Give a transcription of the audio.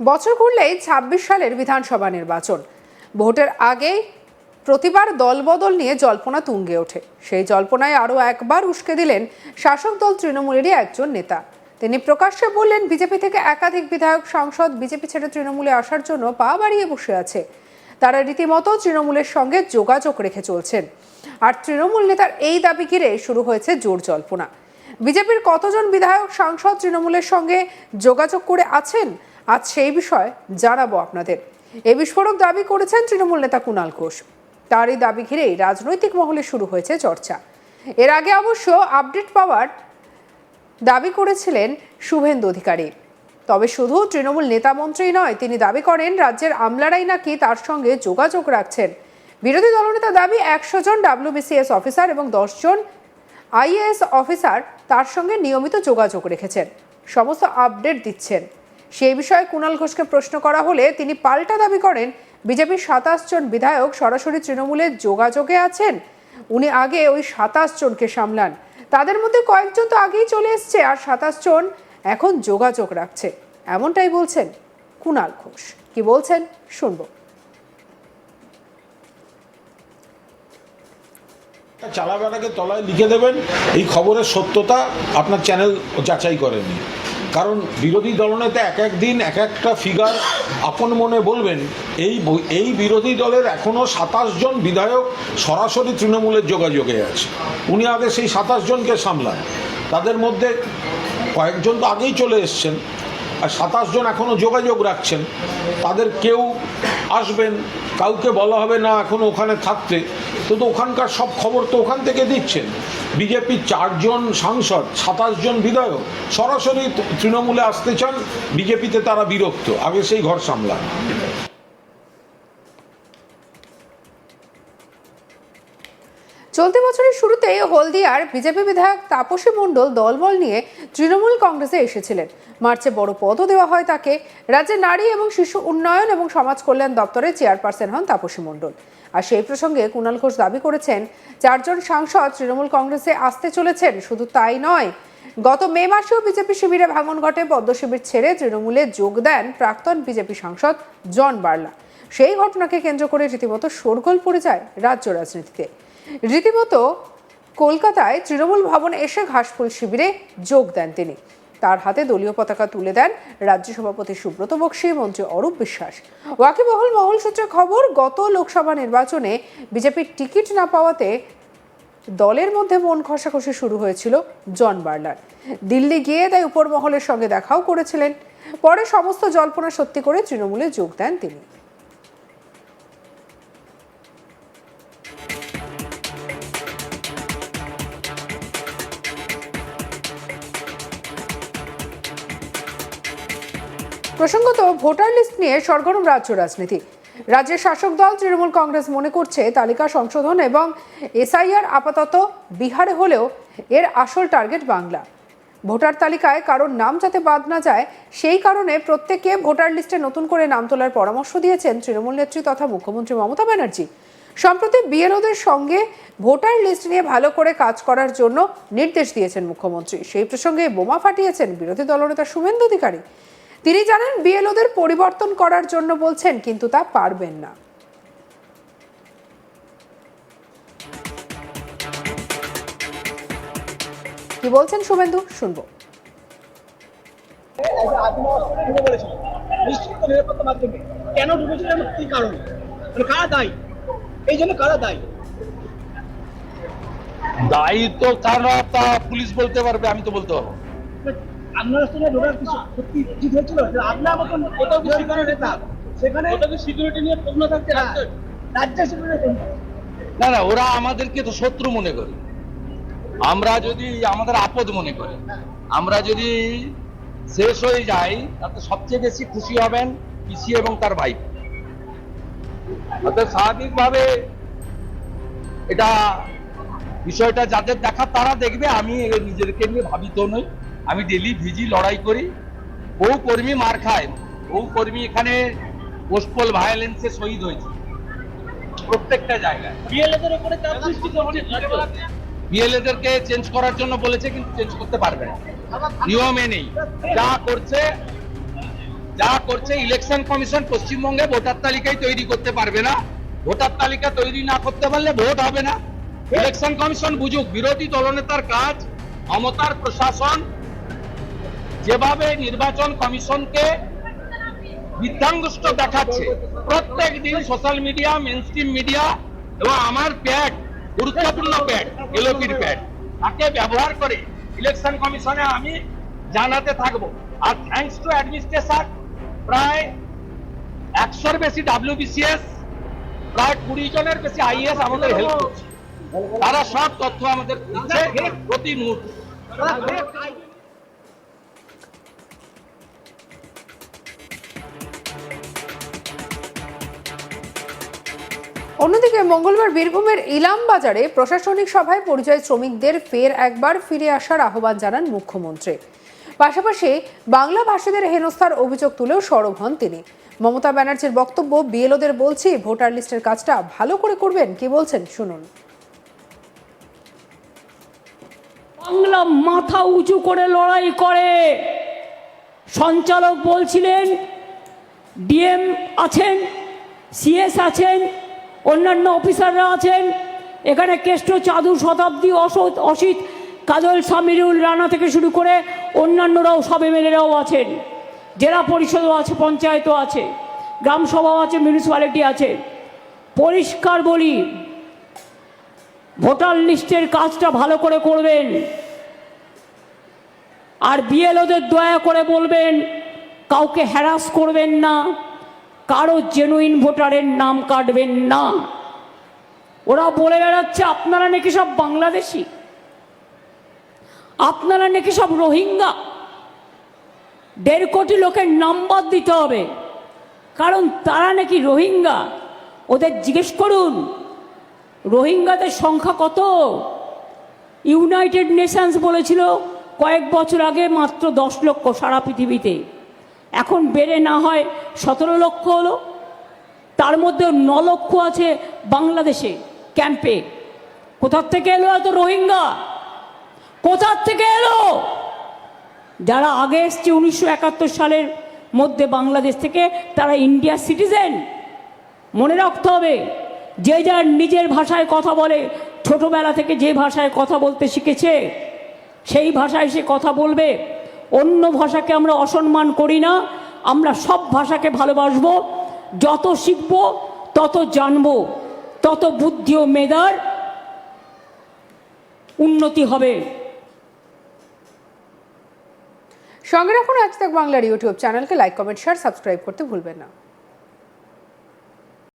বছর ঘুরলেই ছাব্বিশ সালের বিধানসভা নির্বাচন। ভোটের আগেই প্রতিবার দলবদল নিয়ে জল্পনা তুঙ্গে ওঠে। সেই জল্পনায় আরও একবার উস্কে দিলেন শাসক দল তৃণমূলেরই একজন নেতা। তিনি প্রকাশ্যে বললেন, বিজেপি থেকে একাধিক বিধায়ক সাংসদ বিজেপি ছেড়ে তৃণমূলে আসার জন্য পা বাড়িয়ে বসে আছে। তারা রীতিমতো তৃণমূলের সঙ্গে যোগাযোগ রেখে চলছেন। আর তৃণমূল নেতার এই দাবি ঘিরে শুরু হয়েছে জোর জল্পনা। বিজেপির কতজন বিধায়ক সাংসদ তৃণমূলের সঙ্গে যোগাযোগ করে আছেন? আজ সেই বিষয়ে জানাব আপনাদের। এ বিস্ফোরক দাবি করেছেন তৃণমূল নেতা কুণাল ঘোষ। তার এই দাবি ঘিরেই রাজনৈতিক মহলে শুরু হয়েছে চর্চা। এর আগে অবশ্য আপডেট পাওয়ার দাবি করেছিলেন শুভেন্দু অধিকারী। তবে শুধু তৃণমূল নেতা মন্ত্রী নয়, তিনি দাবি করেন রাজ্যের আমলারাই নাকি তার সঙ্গে যোগাযোগ রাখছেন। বিরোধী দলনেতা দাবি একশো জন ডাব্লিউবিসিএস অফিসার এবং দশজন আইএএস অফিসার তার সঙ্গে নিয়মিত যোগাযোগ রেখেছেন। সমস্ত আপডেট দিচ্ছেন। সেই বিষয়ে কুণাল ঘোষকে প্রশ্ন করা হলে তিনি পাল্টা দাবি করেন। বিজেপির সাতাশ জন বিধায়ক সরাসরি তৃণমূলের যোগাযোগে আছেন। উনি আগে ওই সাতাশ জনকে সামলান। তাদের মধ্যে কয়েকজন তো আগেই চলে এসছে আর সাতাশ জন এখন যোগাযোগ রাখছে। এমনটাই বলছেন কুণাল ঘোষ। কি বলছেন? শুনব। চালাবার আগে তলায় লিখে দেবেন। এই খবরের সত্যতা আপনার চ্যানেল যাচাই করেনি। কারণ বিরোধী দলনেতা এক এক দিন, এক একটা ফিগার আপন মনে বলবেন, এই এই বিরোধী দলের এখনও সাতাশ জন বিধায়ক সরাসরি তৃণমূলের যোগাযোগে আছে। উনি আগে সেই সাতাশ জনকে সামলান তাদের মধ্যে কয়েকজন তো আগেই চলে এসছেন, আর সাতাশ জন এখনও যোগাযোগ রাখছেন। তাদের কেউ আসবেন, কাউকে বলা হবে না এখন ওখানে থাকতে। তো ওখানকার সব খবর তো ওখান থেকে দিচ্ছেন। বিজেপির চারজন সাংসদ, সাতাশ জন বিধায়ক, সরাসরি তৃণমূলে আসতে চান, বিজেপিতে তারা বিরক্ত, আগে সেই ঘর সামলান। চলতি বছরের শুরুতে হলদিয়ার বিজেপি বিধায়ক তাপসী মণ্ডল দলবল নিয়ে তৃণমূল কংগ্রেসে এসেছিলেন। মার্চে বড় পদও দেওয়া হয় তাকে। রাজ্যের নারী এবং শিশু উন্নয়ন এবং সমাজ কল্যাণ দপ্তরের চেয়ারপারসন হন তাপসী মণ্ডল। আর সেই প্রসঙ্গে কুণাল ঘোষ দাবি করেছেন, চারজন সাংসদ তৃণমূল কংগ্রেসে আসতে চলেছেন, শুধু তাই নয়, গত মে মাসেও বিজেপি শিবিরে ভাঙন ঘটে, পদ্ম শিবির ছেড়ে তৃণমূলে যোগ দেন প্রাক্তন বিজেপি সাংসদ জন বার্লা। সেই ঘটনাকে কেন্দ্র করে রীতিমতো শোরগোল পড়ে যায় রাজ্য রাজনীতিতে। রীতিমতো কলকাতায় তৃণমূল ভবনে এসে ঘাসফুল শিবিরে যোগ দেন তিনি। তার হাতে দলীয় পতাকা তুলে দেন রাজ্য সভাপতি সুব্রত বক্সি, মন্ত্রী অরূপ বিশ্বাস। ওয়াকিবহল মহল সূত্রে খবর, গত লোকসভা নির্বাচনে বিজেপির টিকিট না পাওয়াতে দলের মধ্যে মন খসাখসি শুরু হয়েছিল জন বার্লার। দিল্লি গিয়ে তাই উপর মহলের সঙ্গে দেখাও করেছিলেন। পরে সমস্ত জল্পনা সত্যি করে তৃণমূলে যোগ দেন তিনি। প্রসঙ্গত, ভোটার লিস্ট নিয়ে সরগরম রাজ্য রাজনীতি। রাজ্যের শাসক দল তৃণমূল কংগ্রেস মনে করছে, তালিকা সংশোধন এবং এসআইআর আপাতত বিহারে হলেও এর আসল টার্গেট বাংলা। ভোটার তালিকায় কারোর নাম যাতে বাদ না যায়, সেই কারণে প্রত্যেকে ভোটার লিস্টে নতুন করে নাম তোলার পরামর্শ দিয়েছেন তৃণমূল নেত্রী তথা মুখ্যমন্ত্রী মমতা ব্যানার্জি। সম্প্রতি বিএলওদের সঙ্গে ভোটার লিস্ট নিয়ে ভালো করে কাজ করার জন্য নির্দেশ দিয়েছেন মুখ্যমন্ত্রী। সেই প্রসঙ্গে বোমা ফাটিয়েছেন বিরোধী দলনেতা শুভেন্দু অধিকারী। তিনি জানান বিএলওদের পরিবর্তন করার জন্য বলছেন কিন্তু তা পারবেন না। কি বলছেন শুভেন্দু? শুনব। কেন ঢুকেছিল এবং কি কারণে? মানে কারা দায়ী? এই জন্য কারা দায়ী? দায়িত্ব কারা তা পুলিশ বলতে পারবে আমি তো বলতে পারব। আপনারা সঙ্গে ঢোকার কিছু সত্যি উচিত হয়েছিল? আপনার মতন কোথাও কি সিকিউরিটি নেতা সেখানে ওটা সিকিউরিটি নিয়ে প্রশ্ন থাকতে রাজ্য সিকিউরিটি না না ওরা আমাদেরকে তো শত্রু মনে করে। আমরা যদি আমাদের আপদ মনে করে। আমরা যদি শেষ হয়ে যাই তাতে সবচেয়ে বেশি খুশি হবেন পিসি এবং তার ভাই অর্থাৎ স্বাভাবিকভাবে এটা বিষয়টা যাদের দেখা তারা দেখবে আমি এ নিজেদেরকে নিয়ে ভাবিত নই। আমি ডেলি ভিজি লড়াই করি। বহু কর্মী মার খায়। বহু কর্মী এখানে পোস্টপল ভায়োলেন্সে শহীদ হয়েছে। প্রত্যেকটা জায়গায়। বিএলএদের উপরে চাপ সৃষ্টি করছে বিএলএদেরকে চেঞ্জ করার জন্য বলেছে কিন্তু চেঞ্জ করতে পারবে না। নিয়মে নেই। যা করছে যা করছে ইলেকশন কমিশন পশ্চিমবঙ্গে ভোটার তালিকায় তৈরি করতে পারবে না। ভোটার তালিকা তৈরি না করতে পারলে ভোট হবে না। ইলেকশন কমিশন বুঝুক বিরোধী দলনেতার কাজ ক্ষমতার প্রশাসন যেভাবে নির্বাচন কমিশনকে বিধ্বস্ত দেখাচ্ছে, প্রত্যেক দিন সোশ্যাল মিডিয়া মেনস্ট্রিম মিডিয়া এবং আমার প্যাড গুরুত্বপূর্ণ প্যাড এলওপির প্যাড তাকে ব্যবহার করে ইলেকশন কমিশনে আমি জানাতে থাকব। আর থ্যাঙ্কস টু অ্যাডমিনিস্ট্রেশন প্রায় একশোর বেশি ডাব্লিউবিসিএস প্রায় কুড়ি জনের বেশি আইএস আমাদের হেল্প করছে। তারা সব তথ্য আমাদের প্রতি মুহূর্তে। অন্যদিকে মঙ্গলবার বীরভূমের ইলাম বাজারে প্রশাসনিক সভায় পরিযায়ী শ্রমিকদের ফের একবার ফিরে আসার আহ্বান জানান মুখ্যমন্ত্রী। পাশাপাশি বাংলা ভাষীদের হেনস্থার অভিযোগ তুলেও সরব হন তিনি। মমতা ব্যানার্জির বক্তব্য, বিএলওদের বলছি, ভোটার লিস্টের কাজটা ভালো করে করবেন, কি বলছেন? শুনুন। বাংলা মাথা উঁচু করে লড়াই করে। সঞ্চালক বলছিলেন, ডিএম আছেন, সিএস আছেন অন্যান্য অফিসাররা আছেন। এখানে কেষ্ট, চাদু, শতাব্দী, অসৎ, অসিত, কাজল সামিরুল রানা থেকে শুরু করে অন্যান্যরাও সব এমএলএরাও আছেন। জেলা পরিষদও আছে, পঞ্চায়েতও আছে, গ্রাম সভাও আছে, মিউনিসিপ্যালিটি আছে। পরিষ্কার বলি, ভোটার লিস্টের কাজটা ভালো করে করবেন। আর বিএলওদের দয়া করে বলবেন, কাউকে হ্যারাস করবেন না। কারও জেনুইন ভোটারের নাম কাটবেন না। ওরা বলে বেড়াচ্ছে, আপনারা নাকি সব বাংলাদেশি? আপনারা নাকি সব রোহিঙ্গা? দেড় কোটি লোকের নাম্বার দিতে হবে। কারণ তারা নাকি রোহিঙ্গা। ওদের জিজ্ঞেস করুন, রোহিঙ্গাদের সংখ্যা কত? ইউনাইটেড নেশনস বলেছিল, কয়েক বছর আগে মাত্র দশ লক্ষ সারা পৃথিবীতে। এখন বেড়ে না হয় সতেরো লক্ষ হলো। তার মধ্যে ন লক্ষ আছে বাংলাদেশে ক্যাম্পে। কোথার থেকে এলো এত রোহিঙ্গা? কোথার থেকে এলো? যারা আগে এসছে উনিশশো একাত্তর সালের মধ্যে বাংলাদেশ থেকে, তারা ইন্ডিয়ার সিটিজেন। মনে রাখতে হবে, যে যার নিজের ভাষায় কথা বলে, ছোটবেলা থেকে যে ভাষায় কথা বলতে শিখেছে, সেই ভাষায় সে কথা বলবে। অন্য ভাষাকে আমরা অসম্মান করি না, আমরা সব ভাষাকে ভালোবাসবো। যত শিখব, তত জানব, তত বুদ্ধি ও মেধার উন্নতি হবে। সঙ্গে রাখুন আজ বাংলার ইউটিউব চ্যানেলকে। লাইক কমেন্ট শেয়ার সাবস্ক্রাইব করতে ভুলবেন না।